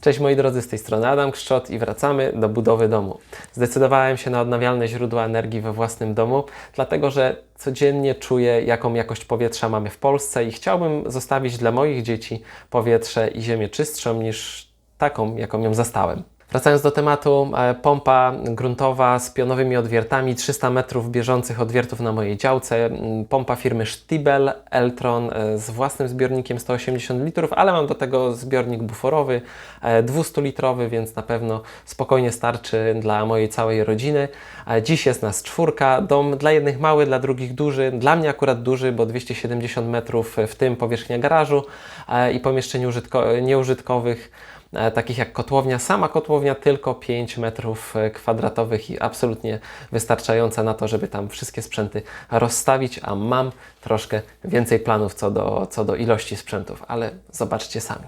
Cześć moi drodzy, z tej strony Adam Kszczot i wracamy do budowy domu. Zdecydowałem się na odnawialne źródła energii we własnym domu, dlatego że codziennie czuję, jaką jakość powietrza mamy w Polsce i chciałbym zostawić dla moich dzieci powietrze i ziemię czystszą niż taką, jaką ją zastałem. Wracając do tematu, e, pompa gruntowa z pionowymi odwiertami, 300 metrów bieżących odwiertów na mojej działce, m, pompa firmy Stiebel Eltron e, z własnym zbiornikiem 180 litrów, ale mam do tego zbiornik buforowy, e, 200-litrowy, więc na pewno spokojnie starczy dla mojej całej rodziny. Dziś jest nas czwórka, dom dla jednych mały, dla drugich duży, dla mnie akurat duży, bo 270 metrów, w tym powierzchnia garażu i pomieszczeń użytko- nieużytkowych takich jak kotłownia. Sama kotłownia tylko 5 metrów e, kwadratowych i absolutnie wystarczająca na to, żeby tam wszystkie sprzęty rozstawić, a mam troszkę więcej planów co do, co do ilości sprzętów, ale zobaczcie sami.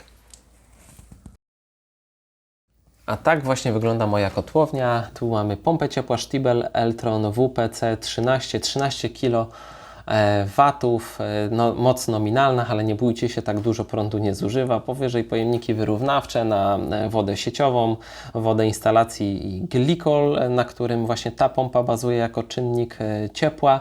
A tak właśnie wygląda moja kotłownia. Tu mamy pompę ciepła Stiebel Eltron WPC 13, 13 kg e, watów, e, no, moc nominalna, ale nie bójcie się, tak dużo prądu nie zużywa. Powyżej pojemniki wyrównawcze na e, wodę sieciową, wodę instalacji i glikol, e, na którym właśnie ta pompa bazuje jako czynnik e, ciepła.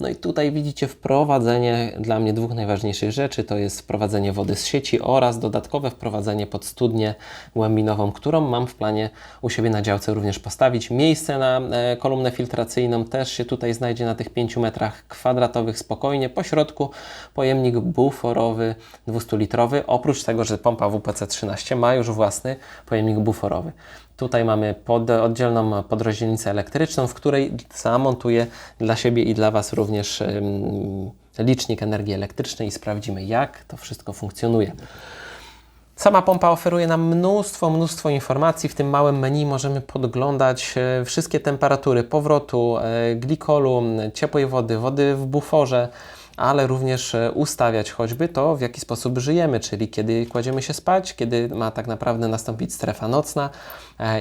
No i tutaj widzicie wprowadzenie dla mnie dwóch najważniejszych rzeczy, to jest wprowadzenie wody z sieci oraz dodatkowe wprowadzenie pod studnię głębinową, którą mam w planie u siebie na działce również postawić. Miejsce na e, kolumnę filtracyjną też się tutaj znajdzie na tych 5 metrach kwadratowych spokojnie. Po środku pojemnik buforowy 200-litrowy, oprócz tego, że pompa WPC-13 ma już własny pojemnik buforowy. Tutaj mamy pod, oddzielną podrozdzielnicę elektryczną, w której zamontuję dla siebie i dla Was również licznik energii elektrycznej i sprawdzimy, jak to wszystko funkcjonuje. Sama pompa oferuje nam mnóstwo, mnóstwo informacji. W tym małym menu możemy podglądać e, wszystkie temperatury powrotu, e, glikolu, ciepłej wody, wody w buforze, ale również e, ustawiać choćby to, w jaki sposób żyjemy, czyli kiedy kładziemy się spać, kiedy ma tak naprawdę nastąpić strefa nocna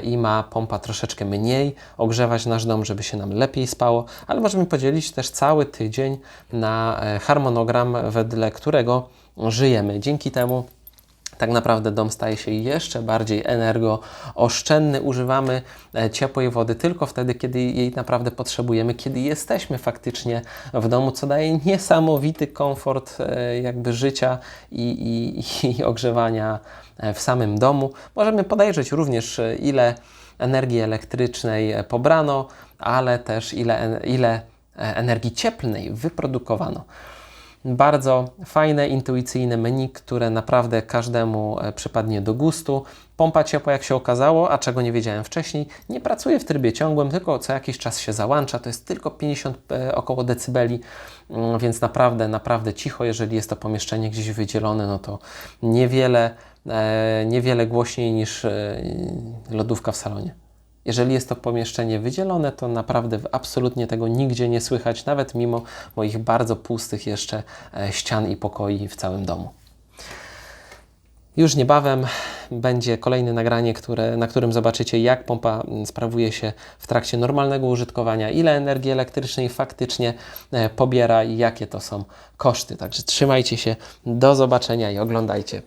i ma pompa troszeczkę mniej ogrzewać nasz dom, żeby się nam lepiej spało, ale możemy podzielić też cały tydzień na harmonogram, wedle którego żyjemy. Dzięki temu tak naprawdę dom staje się jeszcze bardziej energooszczędny. Używamy e, ciepłej wody tylko wtedy, kiedy jej naprawdę potrzebujemy, kiedy jesteśmy faktycznie w domu, co daje niesamowity komfort e, jakby życia i, i, i ogrzewania e, w samym domu. Możemy podejrzeć również, ile energii elektrycznej pobrano, ale też ile, ile energii cieplnej wyprodukowano. Bardzo fajne, intuicyjne menu, które naprawdę każdemu e, przypadnie do gustu. Pompa ciepła, jak się okazało, a czego nie wiedziałem wcześniej, nie pracuje w trybie ciągłym, tylko co jakiś czas się załącza. To jest tylko 50 e, około decybeli, mm, więc naprawdę, naprawdę cicho. Jeżeli jest to pomieszczenie gdzieś wydzielone, no to niewiele, e, niewiele głośniej niż lodówka w salonie. Jeżeli jest to pomieszczenie wydzielone, to naprawdę absolutnie tego nigdzie nie słychać, nawet mimo moich bardzo pustych jeszcze e, ścian i pokoi w całym domu. Już niebawem będzie kolejne nagranie, które, na którym zobaczycie, jak pompa mm, sprawuje się w trakcie normalnego użytkowania, ile energii elektrycznej faktycznie e, pobiera i jakie to są koszty. Także trzymajcie się, do zobaczenia i oglądajcie.